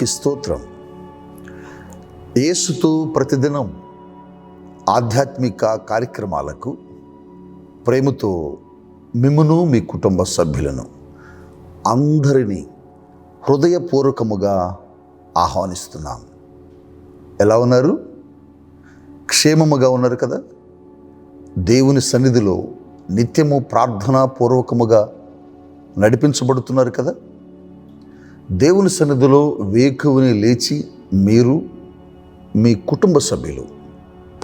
దేవునికి స్తోత్రం. ఏసుతో ప్రతిదినం ఆధ్యాత్మిక కార్యక్రమాలకు ప్రేమతో మిమ్మును మీ కుటుంబ సభ్యులను అందరినీ హృదయపూర్వకముగా ఆహ్వానిస్తున్నాం. ఎలా ఉన్నారు? క్షేమముగా ఉన్నారు కదా? దేవుని సన్నిధిలో నిత్యము ప్రార్థనాపూర్వకముగా నడిపించబడుతున్నారు కదా? దేవుని సన్నిధిలో వేకువని లేచి మీరు మీ కుటుంబ సభ్యులు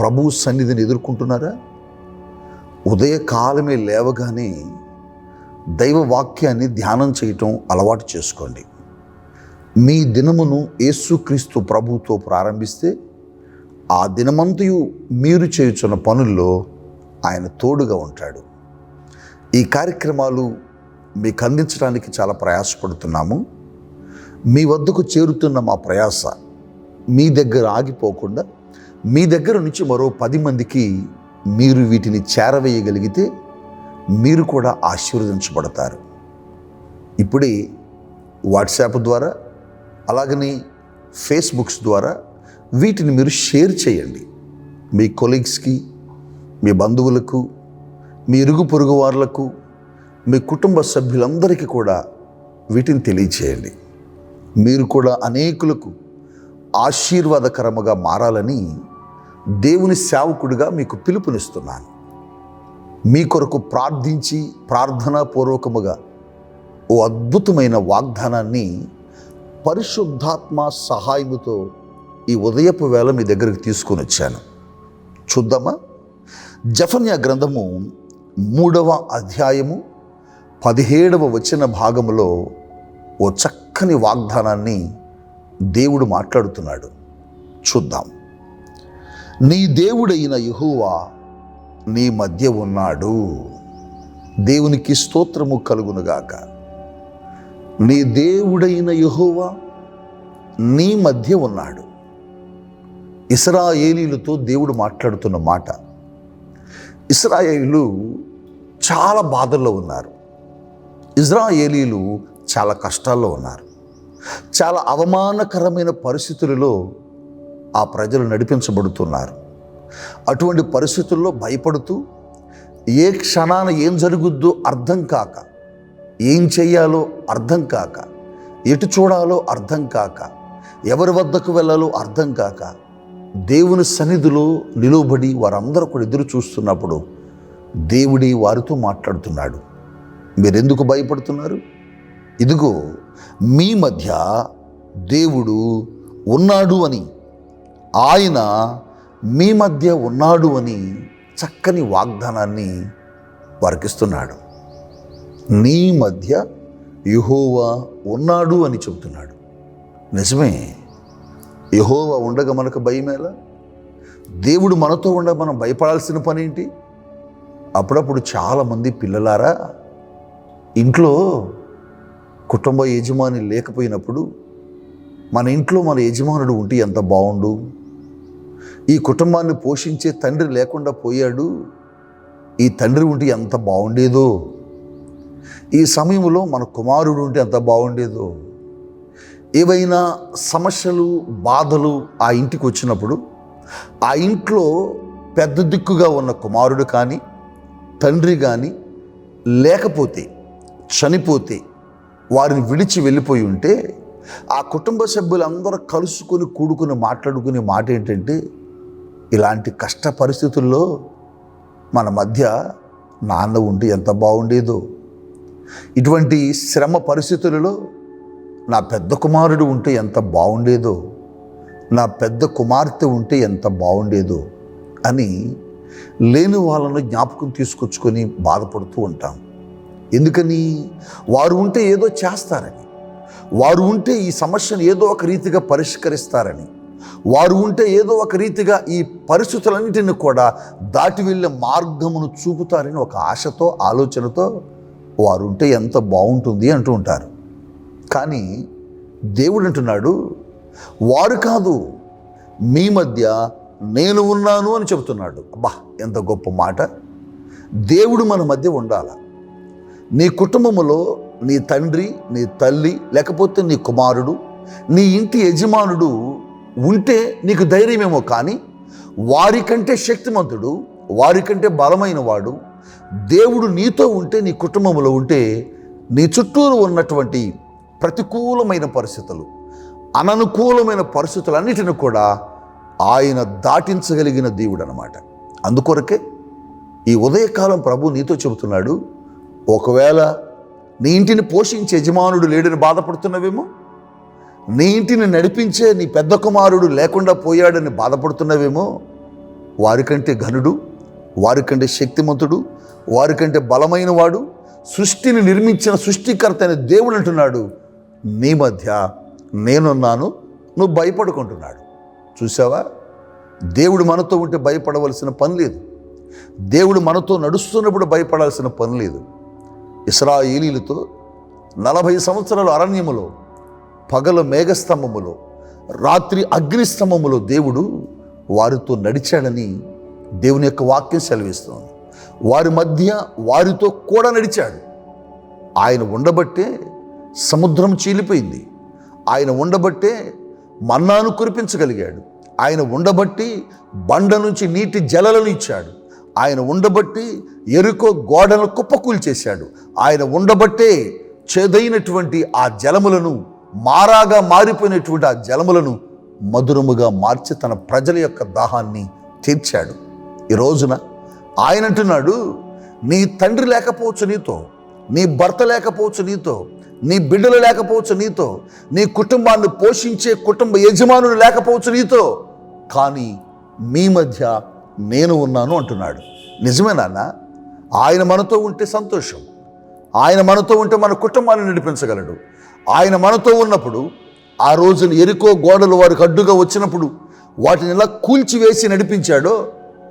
ప్రభు సన్నిధిని ఎదుర్కొంటున్నారా? ఉదయకాలమే లేవగానే దైవ వాక్యాన్ని ధ్యానం చేయటం అలవాటు చేసుకోండి. మీ దినమును యేసుక్రీస్తు ప్రభుతో ప్రారంభిస్తే ఆ దినమంతయు మీరు చేయుచున్న పనుల్లో ఆయన తోడుగా ఉంటాడు. ఈ కార్యక్రమాలు మీకు అందించడానికి చాలా ప్రయాసపడుతున్నాము. మీ వద్దకు చేరుతున్న మా ప్రయాస మీ దగ్గర ఆగిపోకుండా మీ దగ్గర నుంచి మరో పది మందికి మీరు వీటిని చేరవేయగలిగితే మీరు కూడా ఆశీర్వదించబడతారు. ఇప్పుడే వాట్సాప్ ద్వారా అలాగని ఫేస్బుక్స్ ద్వారా వీటిని మీరు షేర్ చేయండి. మీ కొలీగ్స్కి మీ బంధువులకు మీ ఇరుగు పొరుగు వారులకు మీ కుటుంబ సభ్యులందరికీ కూడా వీటిని తెలియచేయండి మీరు కూడా అనేకులకు ఆశీర్వాదకరముగా మారాలని దేవుని సేవకుడిగా మీకు పిలుపునిస్తున్నాను. మీ కొరకు ప్రార్థించి ప్రార్థనాపూర్వకముగా ఓ అద్భుతమైన వాగ్దానాన్ని పరిశుద్ధాత్మ సహాయముతో ఈ ఉదయపు వేళ మీ దగ్గరికి తీసుకొని వచ్చాను. చూద్దామా? జఫన్యా గ్రంథము మూడవ అధ్యాయము పదిహేడవ వచ్చిన భాగములో ఓ చక్క చక్కని వాగ్దానాన్ని దేవుడు మాట్లాడుతున్నాడు. చూద్దాం. నీ దేవుడైన యహోవా నీ మధ్య ఉన్నాడు. దేవునికి స్తోత్రము కలుగునుగాక నీ దేవుడైన యహోవా నీ మధ్య ఉన్నాడు. ఇస్రాయేలీలతో దేవుడు మాట్లాడుతున్న మాట. ఇస్రాయేలీలు చాలా బాధల్లో ఉన్నారు. ఇజ్రాయేలీలు చాలా కష్టాల్లో ఉన్నారు. చాలా అవమానకరమైన పరిస్థితులలో ఆ ప్రజలు నడిపించబడుతున్నారు. అటువంటి పరిస్థితుల్లో భయపడుతూ ఏ క్షణాన ఏం జరుగుద్దో అర్థం కాక ఏం చేయాలో అర్థం కాక ఎటు చూడాలో అర్థం కాక ఎవరి వద్దకు వెళ్ళాలో అర్థం కాక దేవుని సన్నిధిలో నిలువబడి వారందరూ కూడా ఎదురు చూస్తున్నప్పుడు దేవుడి వారితో మాట్లాడుతున్నాడు. మీరెందుకు భయపడుతున్నారు? ఇదిగో మీ మధ్య దేవుడు ఉన్నాడు అని ఆయన మీ మధ్య ఉన్నాడు అని చక్కని వాగ్దానాన్ని వారికిస్తున్నాడు. నీ మధ్య యహోవా ఉన్నాడు అని చెబుతున్నాడు. నిజమే యహోవా ఉండగా మనకు భయమేలా దేవుడు మనతో ఉండ మనం భయపడాల్సిన పని ఏంటి? అప్పుడప్పుడు చాలామంది పిల్లలారా ఇంట్లో కుటుంబ యజమాని లేకపోయినప్పుడు మన ఇంట్లో మన యజమానుడు ఉంటే ఎంత బాగుండు? ఈ కుటుంబాన్ని పోషించే తండ్రి లేకుండా పోయాడు. ఈ తండ్రి ఉంటే ఎంత బాగుండేదో? ఈ సమయంలో మన కుమారుడు ఉంటే ఎంత బాగుండేదో? ఏవైనా సమస్యలు బాధలు ఆ ఇంటికి వచ్చినప్పుడు ఆ ఇంట్లో పెద్ద దిక్కుగా ఉన్న కుమారుడు కానీ తండ్రి కానీ లేకపోతే చనిపోతే వారిని విడిచి వెళ్ళిపోయి ఉంటే ఆ కుటుంబ సభ్యులందరూ కలుసుకొని కూడుకుని మాట్లాడుకునే మాట ఏంటంటే ఇలాంటి కష్ట పరిస్థితుల్లో మన మధ్య నాన్న ఉంటే ఎంత బాగుండేదో. ఇటువంటి శ్రమ పరిస్థితులలో నా పెద్ద కుమారుడు ఉంటే ఎంత బాగుండేదో. నా పెద్ద కుమార్తె ఉంటే ఎంత బాగుండేదో. అని లేని వాళ్ళను జ్ఞాపకం తీసుకొచ్చుకొని బాధపడుతూ ఉంటాం. ఎందుకని? వారు ఉంటే ఏదో చేస్తారని. వారు ఉంటే ఈ సమస్యను ఏదో ఒక రీతిగా పరిష్కరిస్తారని. వారు ఉంటే ఏదో ఒక రీతిగా ఈ పరిస్థితులన్నింటిని కూడా దాటి వెళ్ళే మార్గమును చూపుతారని ఒక ఆశతో ఆలోచనతో వారు ఉంటే ఎంత బాగుంటుంది అంటూ ఉంటారు. కానీ దేవుడు అంటున్నాడు వారు కాదు మీ మధ్య నేను ఉన్నాను అని చెబుతున్నాడు. అబ్బా ఎంత గొప్ప మాట. దేవుడు మన మధ్య ఉండాలా? నీ కుటుంబములో నీ తండ్రి నీ తల్లి లేకపోతే నీ కుమారుడు నీ ఇంటి యజమానుడు ఉంటే నీకు ధైర్యమేమో కానీ వారికంటే శక్తిమంతుడు వారికంటే బలమైన వాడు దేవుడు నీతో ఉంటే నీ కుటుంబంలో ఉంటే నీ చుట్టూరు ఉన్నటువంటి ప్రతికూలమైన పరిస్థితులు అననుకూలమైన పరిస్థితులన్నిటిని కూడా ఆయన దాటించగలిగిన దేవుడు అనమాట అందుకొరకే ఈ ఉదయకాలం ప్రభు నీతో చెబుతున్నాడు ఒకవేళ నీ ఇంటిని పోషించే యజమానుడు లేడని బాధపడుతున్నవేమో? నీ ఇంటిని నడిపించే నీ పెద్ద కుమారుడు లేకుండా పోయాడని బాధపడుతున్నవేమో? వారికంటే ఘనుడు వారికంటే శక్తిమంతుడు వారికంటే బలమైన వాడు సృష్టిని నిర్మించిన సృష్టికర్త అనే దేవుడు అంటున్నాడు. నీ మధ్య నేనున్నాను నువ్వు భయపడుకుంటున్నాడు. చూసావా? దేవుడు మనతో ఉంటే భయపడవలసిన పని లేదు. దేవుడు మనతో నడుస్తున్నప్పుడు భయపడాల్సిన పని లేదు. ఇస్రాయేలీలతో నలభై సంవత్సరాల అరణ్యములో పగల మేఘస్తంభములో రాత్రి అగ్నిస్తంభములో దేవుడు వారితో నడిచాడని దేవుని యొక్క వాక్యం సెలవిస్తోంది. వారి మధ్య వారితో కూడా నడిచాడు. ఆయన ఉండబట్టే సముద్రం చీలిపోయింది. ఆయన ఉండబట్టే మన్నాను కురిపించగలిగాడు. ఆయన ఉండబట్టి బండ నుంచి నీటి జలలను ఇచ్చాడు. ఆయన ఉండబట్టి ఎరుకో గోడను కుప్పకూల్చేశాడు ఆయన ఉండబట్టే చేదైనటువంటి ఆ జలములను మారాగా మారిపోయినటువంటి ఆ జలములను మధురముగా మార్చి తన ప్రజల యొక్క దాహాన్ని తీర్చాడు. ఈ రోజున ఆయన అంటున్నాడు నీ తండ్రి లేకపోవచ్చు నీతో నీ భర్త లేకపోవచ్చు నీతో నీ బిడ్డలు లేకపోవచ్చు నీతో నీ కుటుంబాన్ని పోషించే కుటుంబ యజమానులు లేకపోవచ్చు నీతో కానీ మీ మధ్య నేను ఉన్నాను అంటున్నాడు. నిజమే నాన్న ఆయన మనతో ఉంటే సంతోషం. ఆయన మనతో ఉంటే మన కుటుంబాన్ని నడిపించగలడు. ఆయన మనతో ఉన్నప్పుడు ఆ రోజున ఎరుకో గోడలు వారికి అడ్డుగా వచ్చినప్పుడు వాటిని ఎలా కూల్చివేసి నడిపించాడో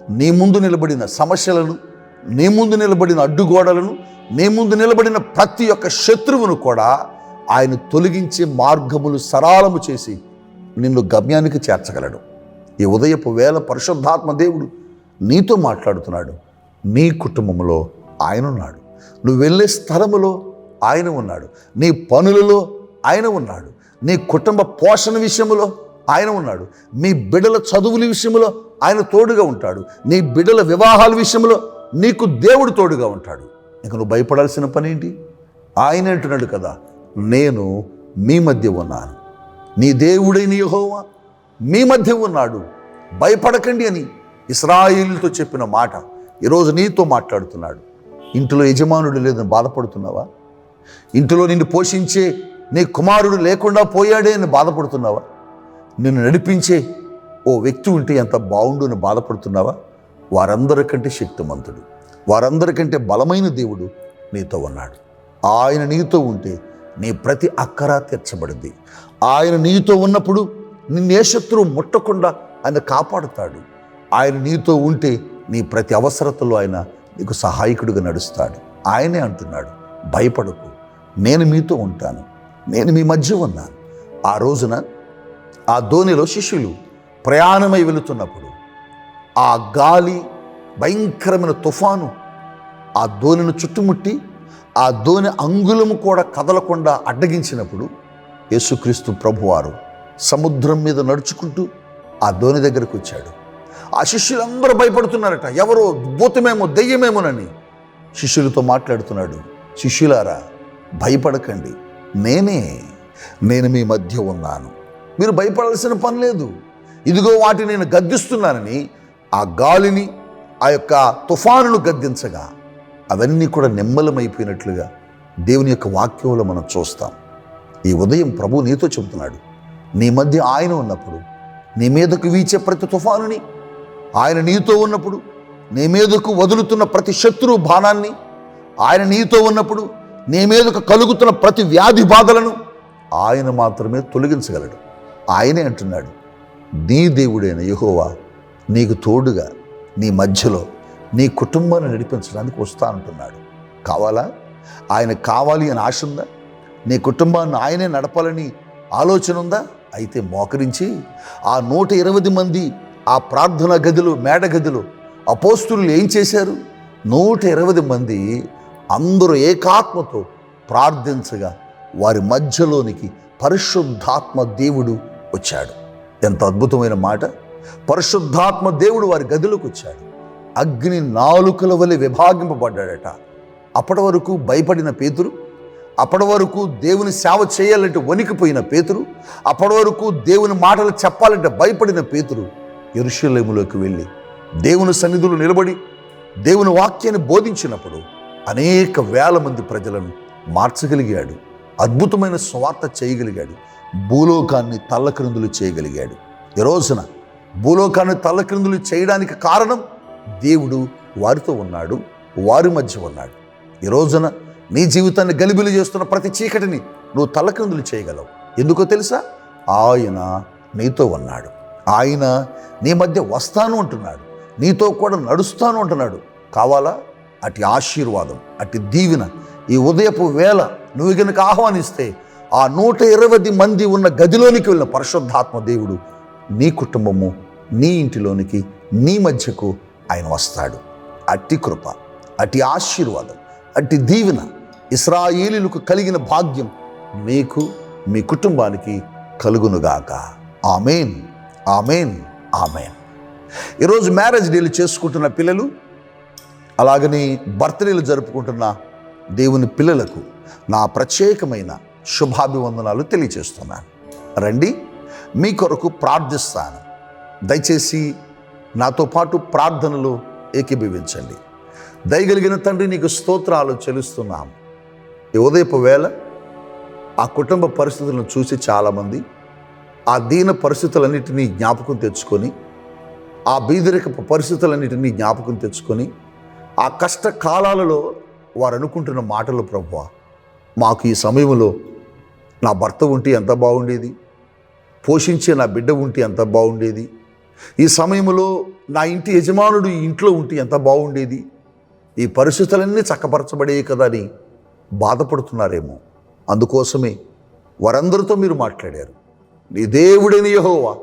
నీ ముందు నిలబడిన సమస్యలను నీ ముందు నిలబడిన అడ్డుగోడలను నీ ముందు నిలబడిన ప్రతి ఒక్క శత్రువును కూడా ఆయన తొలగించే మార్గములు సరాలము చేసి నిన్ను గమ్యానికి చేర్చగలడు. ఈ ఉదయపు వేల పరిశుద్ధాత్మ దేవుడు నీతో మాట్లాడుతున్నాడు. నీ కుటుంబంలో ఆయన ఉన్నాడు. నువ్వు వెళ్ళే స్థలములో ఆయన ఉన్నాడు. నీ పనులలో ఆయన ఉన్నాడు. నీ కుటుంబ పోషణ విషయంలో ఆయన ఉన్నాడు. మీ బిడ్డల చదువుల విషయంలో ఆయన తోడుగా ఉంటాడు. నీ బిడ్డల వివాహాల విషయంలో నీకు దేవుడు తోడుగా ఉంటాడు. ఇక నువ్వు భయపడాల్సిన పని ఏంటి? ఆయన అంటున్నాడు కదా నేను మీ మధ్య ఉన్నాను. నీ దేవుడైన యహోవా మీ మధ్య ఉన్నాడు. భయపడకండి అని ఇస్రాయిల్తో చెప్పిన మాట ఈరోజు నీతో మాట్లాడుతున్నాడు. ఇంటిలో యజమానుడు లేదని బాధపడుతున్నావా? ఇంటిలో నిన్ను పోషించే నీ కుమారుడు లేకుండా పోయాడే అని బాధపడుతున్నావా? నిన్ను నడిపించే ఓ వ్యక్తి ఉంటే ఎంత బాగుండు అని బాధపడుతున్నావా? వారందరికంటే శక్తిమంతుడు వారందరికంటే బలమైన దేవుడు నీతో ఉన్నాడు. ఆయన నీతో ఉంటే నీ ప్రతి అక్కర తీర్చబడింది. ఆయన నీతో ఉన్నప్పుడు నిన్నే శత్రువు ముట్టకుండా ఆయన కాపాడుతాడు. ఆయన నీతో ఉంటే నీ ప్రతి అవసరతలో ఆయన నీకు సహాయకుడిగా నడుస్తాడు. ఆయనే అంటున్నాడు భయపడకు నేను మీతో ఉంటాను నేను మీ మధ్య ఉన్నాను. ఆ రోజున ఆ ధోనిలో శిష్యులు ప్రయాణమై వెళుతున్నప్పుడు ఆ గాలి భయంకరమైన తుఫాను ఆ ధోనిను చుట్టుముట్టి ఆ ధోని అంగుళము కూడా కదలకుండా అడ్డగించినప్పుడు యేసుక్రీస్తు ప్రభువారు సముద్రం మీద నడుచుకుంటూ ఆ ధోని దగ్గరకు వచ్చాడు. ఆ శిష్యులందరూ భయపడుతున్నారట. ఎవరో? భూతమేమో దెయ్యమేమోనని. శిష్యులతో మాట్లాడుతున్నాడు. శిష్యులారా భయపడకండి. నేనే నేను మీ మధ్య ఉన్నాను. మీరు భయపడాల్సిన పని లేదు. ఇదిగో వాటిని నేను గద్దిస్తున్నానని ఆ గాలిని ఆ యొక్క తుఫానును గద్దించగా అవన్నీ కూడా నిమ్మలమైపోయినట్లుగా దేవుని యొక్క వాక్యంలో మనం చూస్తాం. ఈ ఉదయం ప్రభు నీతో చెబుతున్నాడు నీ మధ్య ఆయన ఉన్నప్పుడు నీ మీదకు వీచే ప్రతి తుఫానుని ఆయన నీతో ఉన్నప్పుడు నీ మీదకు వదులుతున్న ప్రతి శత్రువు బాణాన్ని ఆయన నీతో ఉన్నప్పుడు నీ మీదకు కలుగుతున్న ప్రతి వ్యాధి బాధలను ఆయన మాత్రమే తొలగించగలడు. ఆయనే అంటున్నాడు నీ దేవుడైన యహోవా నీకు తోడుగా నీ మధ్యలో నీ కుటుంబాన్ని నడిపించడానికి వస్తా అంటున్నాడు. కావాలా? ఆయన కావాలి అని ఆశ ఉందా? నీ కుటుంబాన్ని ఆయనే నడపాలని ఆలోచన ఉందా? అయితే మోకరించి ఆ నూట ఇరవై మంది ఆ ప్రార్థన గదులు మేడ గదులు. అపోస్తులు ఏం చేశారు? నూట ఇరవై మంది అందరూ ఏకాత్మతో ప్రార్థించగా వారి మధ్యలోనికి పరిశుద్ధాత్మ దేవుడు వచ్చాడు. ఎంత అద్భుతమైన మాట! పరిశుద్ధాత్మ దేవుడు వారి గదిలోకి వచ్చాడు. అగ్ని నాలుకల వలె విభాగింపబడ్డాడట. అప్పటి వరకు భయపడిన పేతురు అప్పటి వరకు దేవుని సేవ చేయాలంటే వణికిపోయిన పేతురు అప్పటి వరకు దేవుని మాటలు చెప్పాలంటే భయపడిన పేతురు ఎరుషలేములోకి వెళ్ళి దేవుని సన్నిధులు నిలబడి దేవుని వాక్యాన్ని బోధించినప్పుడు అనేక వేల మంది ప్రజలను మార్చగలిగాడు. అద్భుతమైన స్వార్థ చేయగలిగాడు. భూలోకాన్ని తల్లక్రిందులు చేయగలిగాడు. ఈ రోజున భూలోకాన్ని తల్లక్రిందులు చేయడానికి కారణం దేవుడు వారితో ఉన్నాడు వారి మధ్య ఉన్నాడు. ఈ రోజున నీ జీవితాన్ని గలిబిలి చేస్తున్న ప్రతి చీకటిని నువ్వు తల్లక్రిందులు చేయగలవు. ఎందుకో తెలుసా? ఆయన నీతో ఉన్నాడు. ఆయన నీ మధ్య వస్తాను అంటున్నాడు. నీతో కూడా నడుస్తాను అంటున్నాడు. కావాలా? అటు ఆశీర్వాదం అటు దీవెన ఈ ఉదయపు వేళ నువ్వు కనుక ఆహ్వానిస్తే ఆ నూట ఇరవై మంది ఉన్న గదిలోనికి వెళ్ళిన పరిశుద్ధాత్మ దేవుడు నీ కుటుంబము నీ ఇంటిలోనికి నీ మధ్యకు ఆయన వస్తాడు. అట్టి కృప అట్టి ఆశీర్వాదం అట్టి దీవెన ఇస్రాయేలీలకు కలిగిన భాగ్యం మీకు మీ కుటుంబానికి కలుగునుగాక. ఆమెన్. Amen amen. ఈరోజు మ్యారేజ్ డేలు చేసుకుంటున్న పిల్లలు అలాగని బర్త్డేలు జరుపుకుంటున్న దేవుని పిల్లలకు నా ప్రత్యేకమైన శుభాభివందనాలు తెలియచేస్తున్నాను రండి మీ కొరకు ప్రార్థిస్తాను. దయచేసి నాతో పాటు ప్రార్థనలు ఏకీభవించండి. దయగలిగిన తండ్రి నీకు స్తోత్రాలు చెల్లిస్తున్నాము ఉదయపు వేళ ఆ కుటుంబ పరిస్థితులను చూసి చాలామంది ఆ దీన పరిస్థితులన్నిటినీ జ్ఞాపకం తెచ్చుకొని ఆ బీదరిక పరిస్థితులన్నిటినీ జ్ఞాపకం తెచ్చుకొని ఆ కష్టకాలాలలో వారు అనుకుంటున్న మాటలు ప్రభువ మాకు ఈ సమయంలో నా భర్త ఉంటే ఎంత బాగుండేది? పోషించే నా బిడ్డ ఉంటే ఎంత బాగుండేది? ఈ సమయంలో నా ఇంటి యజమానుడు ఇంట్లో ఉంటే ఎంత బాగుండేది? ఈ పరిస్థితులన్నీ చక్కపరచబడే కదా అని బాధపడుతున్నారేమో. అందుకోసమే వారందరితో మీరు మాట్లాడారు. నీ దేవుడని యహోవా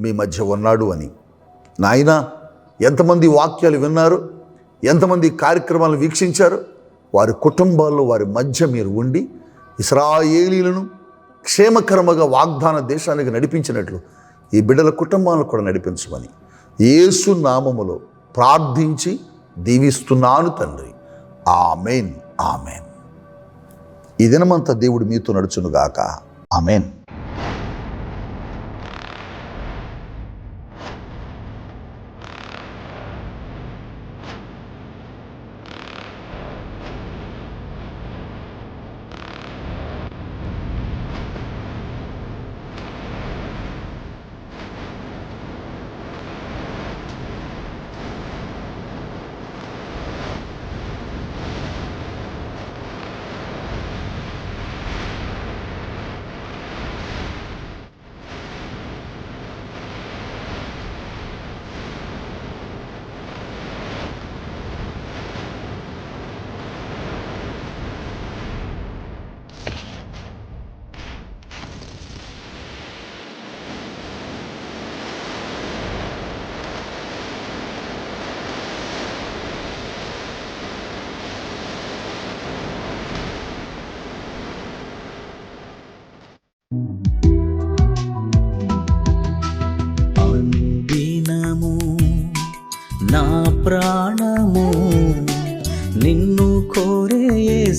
మీ మధ్య ఉన్నాడు అని. నాయనా ఎంతమంది వాక్యాలు విన్నారు ఎంతమంది కార్యక్రమాలు వీక్షించారు వారి కుటుంబాల్లో వారి మధ్య మీరు ఉండి ఇస్రాయేలీలను క్షేమకరముగా వాగ్దాన దేశానికి నడిపించినట్లు ఈ బిడ్డల కుటుంబాలను కూడా నడిపించమని యేసు నామములో ప్రార్థించి దీవిస్తున్నాను తండ్రి. Amen amen. ఈ దినమంతా దేవుడు మీతో నడుచునుగాక. ఆమెన్.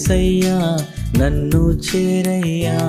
నిన్ను నన్ను చేరయ్యా.